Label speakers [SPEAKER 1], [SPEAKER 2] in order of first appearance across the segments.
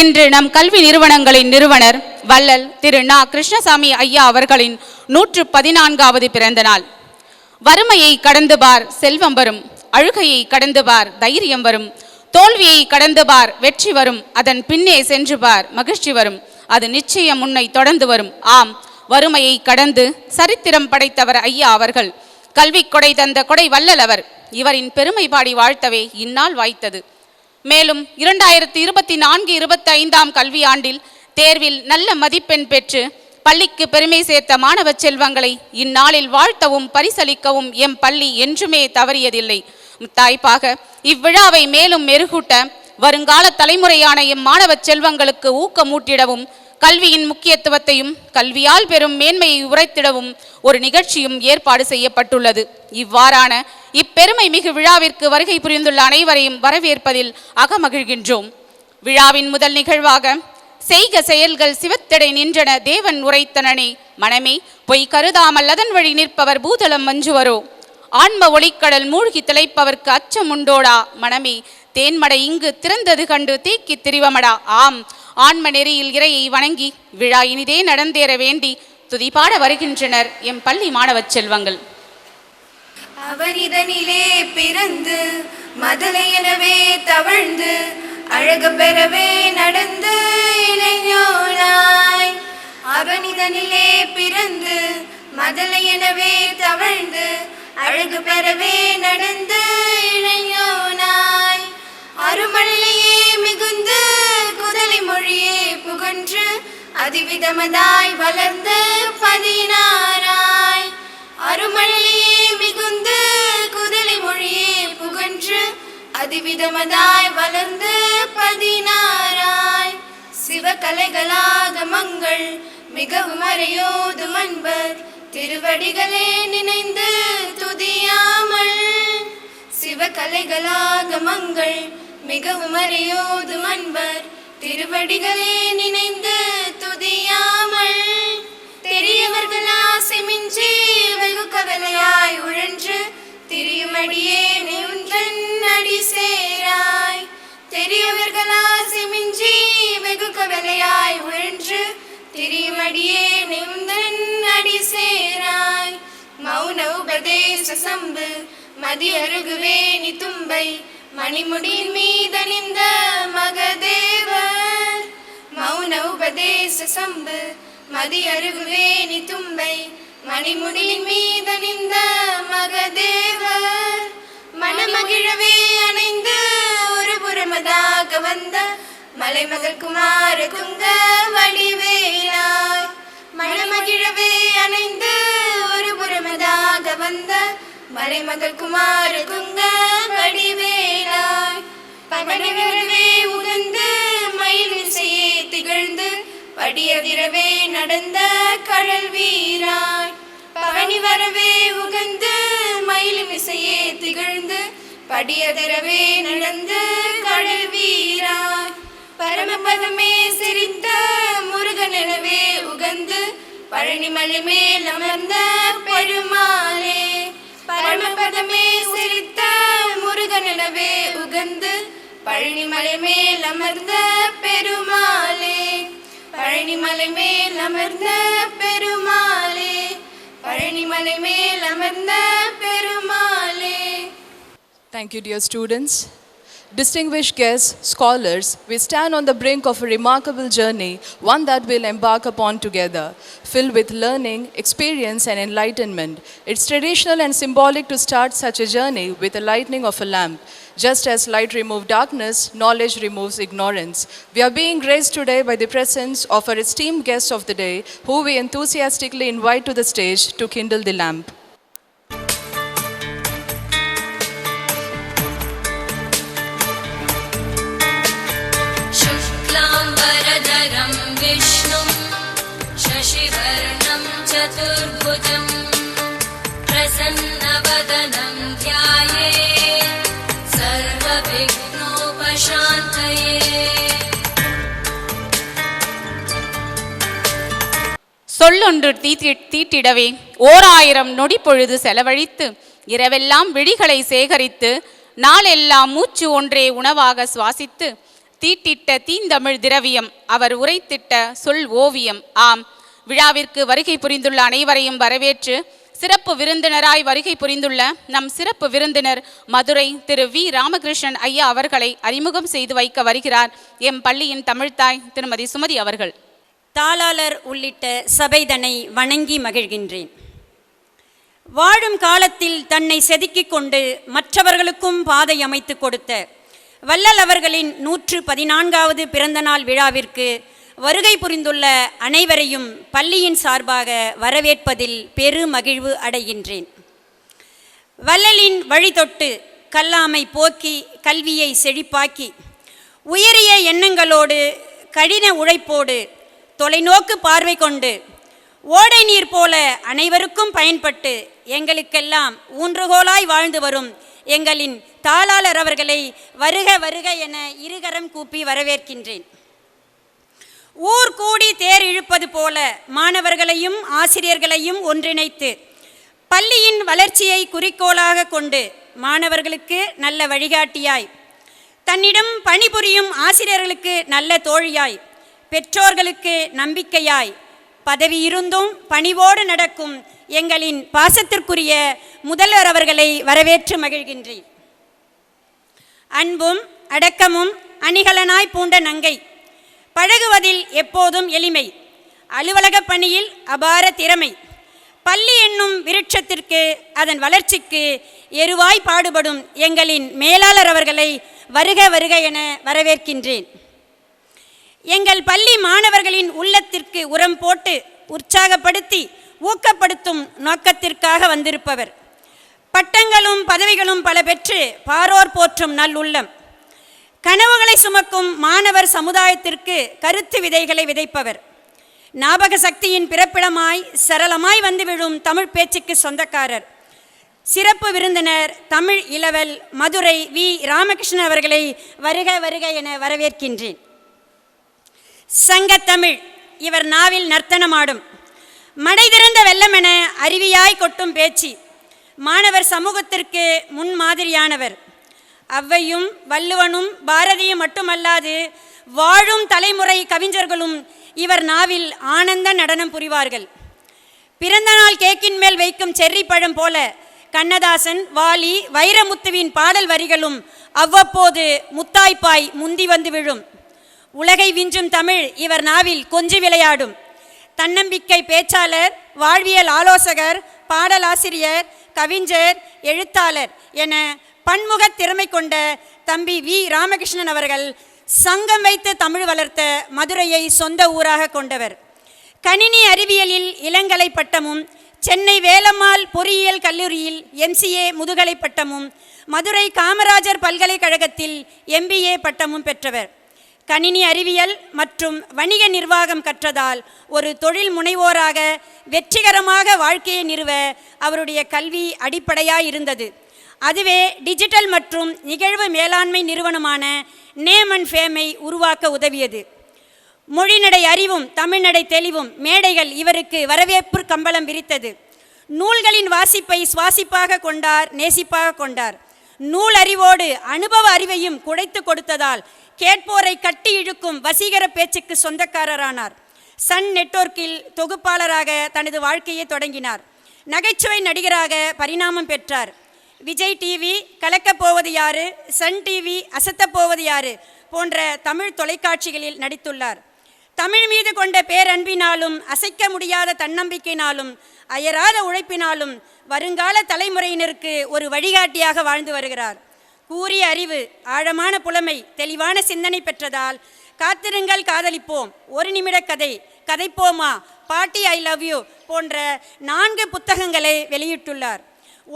[SPEAKER 1] இன்று நம் கல்வி நிறுவனங்களின் நிறுவனர் வள்ளல் திரு நா கிருஷ்ணசாமி ஐயா அவர்களின் நூற்று பதினான்காவது பிறந்த நாள் வறுமையை கடந்து பார் செல்வம் வரும் அழுகையை கடந்து பார் தைரியம் வரும் தோல்வியை கடந்து பார் வெற்றி வரும் அதன் பின்னே சென்று பார் மகிழ்ச்சி வரும் அது நிச்சயம் உன்னை தொடர்ந்து வரும் ஆம் வறுமையை கடந்து சரித்திரம் படைத்தவர் ஐயா அவர்கள் கல்வி கொடை தந்த கொடை வல்லல் அவர் இவரின் பெருமை பாடி வாழ்த்தவே இந்நாள் வாய்த்தது மேலும் இரண்டாயிரத்தி இருபத்தி நான்கு இருபத்தி ஐந்தாம் கல்வியாண்டில் தேர்வில் நல்ல மதிப்பெண் பெற்று பள்ளிக்கு பெருமை சேர்த்த மாணவ செல்வங்களை இந்நாளில் வாழ்த்தவும் பரிசளிக்கவும் எம் பள்ளி என்றுமே தவறியதில்லை முத்தாய்ப்பாக இவ்விழாவை மேலும் மெருகூட்ட வருங்கால தலைமுறையான எம் மாணவ செல்வங்களுக்கு ஊக்கமூட்டிடவும் கல்வியின் முக்கியத்துவத்தையும் கல்வியால் பெறும் மேன்மையை உரைத்திடவும் ஒரு நிகழ்ச்சியும் ஏற்பாடு செய்யப்பட்டுள்ளது இவ்வாறான இப்பெருமை மிகு விழாவிற்கு வருகை புரிந்துள்ள அனைவரையும் வரவேற்பதில் அகமகிழ்கின்றோம் விழாவின் முதல் நிகழ்வாக செய்க செயல்கள் சிவத்திடை நின்றன தேவன் உரைத்தனனே மனமே பொய் கருதாமல் அதன் வழி நிற்பவர் பூதளம் மஞ்சுவரோ ஆன்ம ஒளிக்கடல் மூழ்கி திளைப்பவர்க்கு அச்சம் உண்டோடா மனமே தேன்மடை இங்கு திறந்தது கண்டு தீக்கி திரிவமடா ஆம் ஆன்ம நெறியில் இறையை வணங்கி விழா இனிதே நடந்தேற வேண்டி துதிப்பாட வருகின்றனர் எம் பள்ளி மாணவச் செல்வங்கள்
[SPEAKER 2] அவனிதனிலே பிறந்து எனவே தவழ்ந்து அழகு பெறவே நடந்து இளைஞனாய் அவனிதனிலே பிறந்து எனவே தவழ்ந்து அழகு பெறவே நடந்து அதிவிதமதாய் வளர்ந்து பதினாராய் அருமழையே மிகுந்து குதலி மொழியே புகன்று அதிவிதமதாய் வளர்ந்து பதினாராய் சிவகலைகளாக மங்கள் மிகவும் அறையோதும் திருவடிகளே நினைந்து துதியாமல் சிவகலைகளாக மங்கள் மிகவும் அறியோதும் திருவடிகளே நினைந்து துதியாமல் தெரியவர்களா ஆசை மிஞ்சி வெகு கவலையாய் உழன்று திரியுமடியே நின்றன் அடி சேராய் தெரியவர்களா ஆசை மிஞ்சி வெகு கவலையாய் உழன்று திரியுமடியே நின்றன் அடி சேராய் மௌன உபதேச சம்பு மதி அருகுவே தும்பை மணிமுடியின் மீதணிந்த மகதேவர் மௌன உபதேச சம்பு மதி அருகு வேணி தும்பை மணிமுடியின் மீதணிந்த மகதேவர் மனமகிழவே அணைந்து ஒரு புறமதாக வந்த மலைமகள் குமார துங்க வடிவேலாய் மனமகிழவே அணைந்து ஒரு புறமதாக வந்த மறைமகள் குமார குங்க வடிவேலாய் படவே உகந்து மயில் விசையே திகழ்ந்து படியதிரவே நடந்த கடல் வீராய் பழனி வரவே உகந்த மயில் விசையே திகழ்ந்து படியதிரவே நடந்து கடல் வீராய் பரமபதமே சிரித்த முருகனவே உகந்து பழனிமலை மேல் அமர்ந்த பெருமாளே பரமபதமே சிரித்த முருகனவே உகந்து பழனிமலை மேல் அமர்ந்த பெருமாளே பழனிமலை மேல் அமர்ந்த பெருமாளே பழனிமலை மேல் அமர்ந்த பெருமாளே
[SPEAKER 3] Thank you, dear students. Distinguished guests, scholars, we stand on the brink of a remarkable journey, one that we'll embark upon together, filled with learning, experience, and enlightenment. It's traditional and symbolic to start such a journey with the lighting of a lamp. Just as light removes darkness, knowledge removes ignorance. We are being graced today by the presence of our esteemed guest of the day, who we enthusiastically invite to the stage to kindle the lamp.
[SPEAKER 2] चतुर्भुजम् प्रसन्नवदनं ध्याये
[SPEAKER 1] சொல்லொன்று தீட்டிடவே ஓர் ஆயிரம் நொடி பொழுது செலவழித்து இரவெல்லாம் விழிகளை சேகரித்து நாளெல்லாம் மூச்சு ஒன்றே உணவாக சுவாசித்து தீட்டிட்ட தீந்தமிழ் திரவியம் அவர் உரைத்திட்ட சொல் ஓவியம் ஆம் விழாவிற்கு வருகை புரிந்துள்ள அனைவரையும் வரவேற்று சிறப்பு விருந்தினராய் வருகை புரிந்துள்ள நம் சிறப்பு விருந்தினர் மதுரை திரு வி ராமகிருஷ்ணன் ஐயா அவர்களை அறிமுகம் செய்து வைக்க வருகிறார் எம் பள்ளியின் தமிழ்தாய் திருமதி சுமதி அவர்கள் தாளாளர் உள்ளிட்ட சபைதனை வணங்கி மகிழ்கின்றேன் வாழும் காலத்தில் தன்னை செதுக்கிக் கொண்டு மற்றவர்களுக்கும் பாதை அமைத்து கொடுத்த வல்லல் அவர்களின் நூற்று பதினான்காவது பிறந்தநாள் விழாவிற்கு வருகை புரிந்துள்ள அனைவரையும் பள்ளியின் சார்பாக வரவேற்பதில் பெரு மகிழ்வு அடைகின்றேன் வள்ளலின் வழிதொட்டு கல்லாமை போக்கி கல்வியை செழிப்பாக்கி உயரிய எண்ணங்களோடு கடின உழைப்போடு தொலைநோக்கு பார்வை கொண்டு ஓடை நீர் போல அனைவருக்கும் பயன்பட்டு எங்களுக்கெல்லாம் ஊன்றுகோலாய் வாழ்ந்து வரும் எங்களின் தாளாளர் அவர்களை வருக வருக என இருகரம் கூப்பி வரவேற்கின்றேன் ஊர் கூடி தேர் இழுப்பது போல மாணவர்களையும் ஆசிரியர்களையும் ஒன்றிணைத்து பள்ளியின் வளர்ச்சியை குறிக்கோளாக கொண்டு மாணவர்களுக்கு நல்ல வழிகாட்டியாய் தன்னிடம் பணிபுரியும் ஆசிரியர்களுக்கு நல்ல தோழியாய் பெற்றோர்களுக்கு நம்பிக்கையாய் பதவி இருந்தும் பணிவோடு நடக்கும் எங்களின் பாசத்திற்குரிய முதல்வர் அவர்களை வரவேற்று மகிழ்கின்றேன் அன்பும் அடக்கமும் அணிகலனாய் பூண்ட நங்கை பழகுவதில் எப்போதும் எளிமை அலுவலக பணியில் அபார திறமை பள்ளி என்னும் விருட்சத்திற்கு அதன் வளர்ச்சிக்கு எருவாய் பாடுபடும் எங்களின் மேலாளர் அவர்களை வருக வருக என வரவேற்கின்றேன் எங்கள் பள்ளி மாணவர்களின் உள்ளத்திற்கு உரம் போட்டு உற்சாகப்படுத்தி ஊக்கப்படுத்தும் நோக்கத்திற்காக வந்திருப்பவர் பட்டங்களும் பதவிகளும் பல பெற்று பாரோர் போற்றும் நல்லுள்ளம் உள்ளம் கனவுகளை சுமக்கும் மாணவர் சமுதாயத்திற்கு கருத்து விதைகளை விதைப்பவர் ஞாபக சக்தியின் பிறப்பிடமாய் சரளமாய் வந்து விழும் தமிழ் பேச்சுக்கு சொந்தக்காரர் சிறப்பு விருந்தினர் தமிழ் இளவல் மதுரை வி ராமகிருஷ்ணன் அவர்களை வருக வருக என வரவேற்கின்றேன் தமிழ் இவர் நாவில் நர்த்தனமாடும் மடை திறந்த வெள்ளமென அருவியாய் கொட்டும் பேச்சு மாணவர் சமூகத்திற்கு முன்மாதிரியானவர் அவ்வையும் வள்ளுவனும் பாரதியும் மட்டுமல்லாது வாழும் தலைமுறை கவிஞர்களும் இவர் நாவில் ஆனந்த நடனம் புரிவார்கள் பிறந்த நாள் கேக்கின் மேல் வைக்கும் செர்ரி பழம் போல கண்ணதாசன் வாலி வைரமுத்துவின் பாடல் வரிகளும் அவ்வப்போது முத்தாய்ப்பாய் முந்தி வந்து விழும் உலகை விஞ்சும் தமிழ் இவர் நாவில் கொஞ்சி விளையாடும் தன்னம்பிக்கை பேச்சாளர் வாழ்வியல் ஆலோசகர் பாடலாசிரியர் கவிஞர் எழுத்தாளர் என பன்முக திறமை கொண்ட தம்பி வி ராமகிருஷ்ணன் அவர்கள் சங்கம் வைத்து தமிழ் வளர்த்த மதுரையை சொந்த ஊராக கொண்டவர் கணினி அறிவியலில் இளங்கலை பட்டமும் சென்னை வேலம்மாள் பொறியியல் கல்லூரியில் எம்சிஏ முதுகலை பட்டமும் மதுரை காமராஜர் பல்கலைக்கழகத்தில் எம்பிஏ பட்டமும் பெற்றவர் கணினி அறிவியல் மற்றும் வணிக நிர்வாகம் கற்றதால் ஒரு தொழில் முனைவோராக வெற்றிகரமாக வாழ்க்கையை நிறுவ அவருடைய கல்வி அடிப்படையாக இருந்தது அதுவே டிஜிட்டல் மற்றும் நிகழ்வு மேலாண்மை நிறுவனமான நேம் அண்ட் ஃபேமை உருவாக்க உதவியது மொழிநடை அறிவும் தமிழ்நடை தெளிவும் மேடைகள் இவருக்கு வரவேற்பு கம்பளம் விரித்தது நூல்களின் வாசிப்பை சுவாசிப்பாக கொண்டார் நேசிப்பாக கொண்டார் நூல் அறிவோடு அனுபவ அறிவையும் குடைத்து கொடுத்ததால் கேட்போரை கட்டி இழுக்கும் வசீகர பேச்சுக்கு சொந்தக்காரரானார் சன் நெட்வொர்க்கில் தொகுப்பாளராக தனது வாழ்க்கையை தொடங்கினார் நகைச்சுவை நடிகராக பரிணாமம் பெற்றார் விஜய் டிவி கலக்கப் போவது யாரு சன் டிவி அசத்தப் போவது யாரு போன்ற தமிழ் தொலைக்காட்சிகளில் நடித்துள்ளார் தமிழ் மீது கொண்ட பேரன்பினாலும் அசைக்க முடியாத தன்னம்பிக்கையினாலும் அயராத உழைப்பினாலும் வருங்கால தலைமுறையினருக்கு ஒரு வழிகாட்டியாக வாழ்ந்து வருகிறார் கூறிய அறிவு ஆழமான புலமை தெளிவான சிந்தனை பெற்றதால் காத்திருங்கள் காதலிப்போம் ஒரு நிமிட கதை கதைப்போமா பாட்டி ஐ லவ் யூ போன்ற நான்கு புத்தகங்களை வெளியிட்டுள்ளார்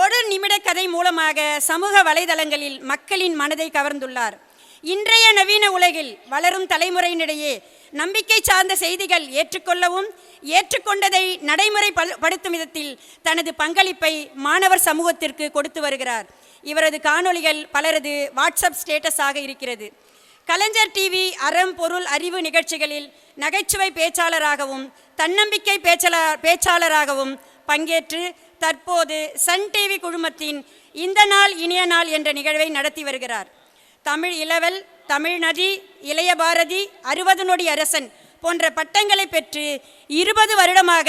[SPEAKER 1] ஒரு நிமிட கதை மூலமாக சமூக வலைதளங்களில் மக்களின் மனதை கவர்ந்துள்ளார் இன்றைய நவீன உலகில் வளரும் தலைமுறையினிடையே நம்பிக்கை சார்ந்த செய்திகள் ஏற்றுக்கொள்ளவும் ஏற்றுக்கொண்டதை நடைமுறை படுத்தும் விதத்தில் தனது பங்களிப்பை மாணவர் சமூகத்திற்கு கொடுத்து வருகிறார் இவரது காணொளிகள் பலரது வாட்ஸ்அப் ஸ்டேட்டஸாக இருக்கிறது கலைஞர் டிவி அறம் பொருள் அறிவு நிகழ்ச்சிகளில் நகைச்சுவை பேச்சாளராகவும் தன்னம்பிக்கை பேச்சலா பேச்சாளராகவும் பங்கேற்று தற்போது சன் டிவி குழுமத்தின் இந்த நாள் இனிய நாள் என்ற நிகழ்வை நடத்தி வருகிறார் தமிழ் இளவல் தமிழ் நதி இளைய பாரதி அறுபது நொடி அரசன் போன்ற பட்டங்களை பெற்று இருபது வருடமாக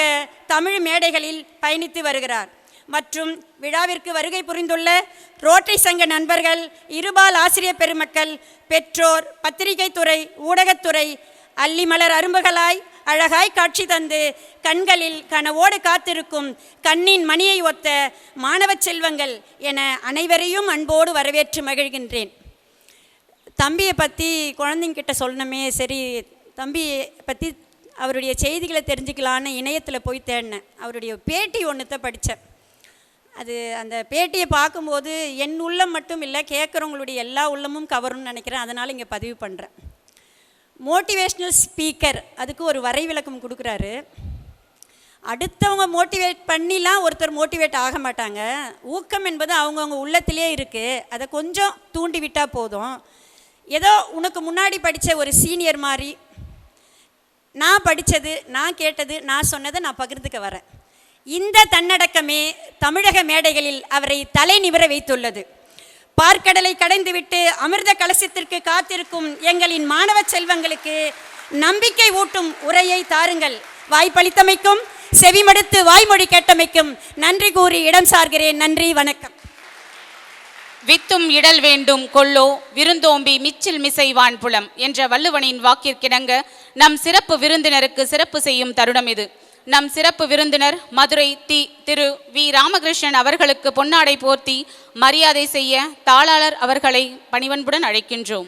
[SPEAKER 1] தமிழ் மேடைகளில் பயணித்து வருகிறார் மற்றும் விழாவிற்கு வருகை புரிந்துள்ள ரோட்டரி சங்க நண்பர்கள் இருபால் ஆசிரிய பெருமக்கள் பெற்றோர் பத்திரிகை துறை ஊடகத்துறை அல்லி மலர் அரும்புகளாய் அழகாய் காட்சி தந்து கண்களில் கனவோடு காத்திருக்கும் கண்ணின் மணியை ஒத்த மாணவ செல்வங்கள் என அனைவரையும் அன்போடு வரவேற்று மகிழ்கின்றேன் தம்பியை பற்றி குழந்தைங்கிட்ட சொல்லணுமே சரி தம்பி பற்றி அவருடைய செய்திகளை தெரிஞ்சுக்கலான்னு இணையத்தில் போய் தேடினேன் அவருடைய பேட்டி ஒன்றுத்த படித்தேன் அது அந்த பேட்டியை பார்க்கும்போது என் உள்ளம் மட்டும் இல்லை கேட்குறவங்களுடைய எல்லா உள்ளமும் கவரும்னு நினைக்கிறேன் அதனால் இங்கே பதிவு பண்ணுறேன் மோட்டிவேஷ்னல் ஸ்பீக்கர் அதுக்கு ஒரு வரை விளக்கம் கொடுக்குறாரு அடுத்தவங்க மோட்டிவேட் பண்ணிலாம் ஒருத்தர் மோட்டிவேட் ஆக மாட்டாங்க ஊக்கம் என்பது அவங்கவுங்க உள்ளத்திலே இருக்குது அதை கொஞ்சம் தூண்டி விட்டால் போதும் ஏதோ உனக்கு முன்னாடி படித்த ஒரு சீனியர் மாதிரி நான் படித்தது நான் கேட்டது நான் சொன்னதை நான் பகிர்ந்துக்க வரேன் இந்த தன்னடக்கமே தமிழக மேடைகளில் அவரை தலை நிமிர வைத்துள்ளது பார்க்கடலை கடைந்துவிட்டு அமிர்த கலசத்திற்கு காத்திருக்கும் எங்களின் மாணவ செல்வங்களுக்கு நம்பிக்கை ஊட்டும் உரையை தாருங்கள் வாய்ப்பளித்தமைக்கும் செவிமடுத்து வாய்மொழி கேட்டமைக்கும் நன்றி கூறி இடம் சார்கிறேன் நன்றி வணக்கம் வித்தும் இடல் வேண்டும் கொள்ளோ விருந்தோம்பி மிச்சில் மிசைவான் புலம் என்ற வள்ளுவனின் வாக்கிற்கிணங்க நம் சிறப்பு விருந்தினருக்கு சிறப்பு செய்யும் தருணம் இது நம் சிறப்பு விருந்தினர் மதுரை தி திரு வி ராமகிருஷ்ணன் அவர்களுக்கு பொன்னாடை போர்த்தி மரியாதை செய்ய தாளாளர் அவர்களை பணிவன்புடன் அழைக்கின்றோம்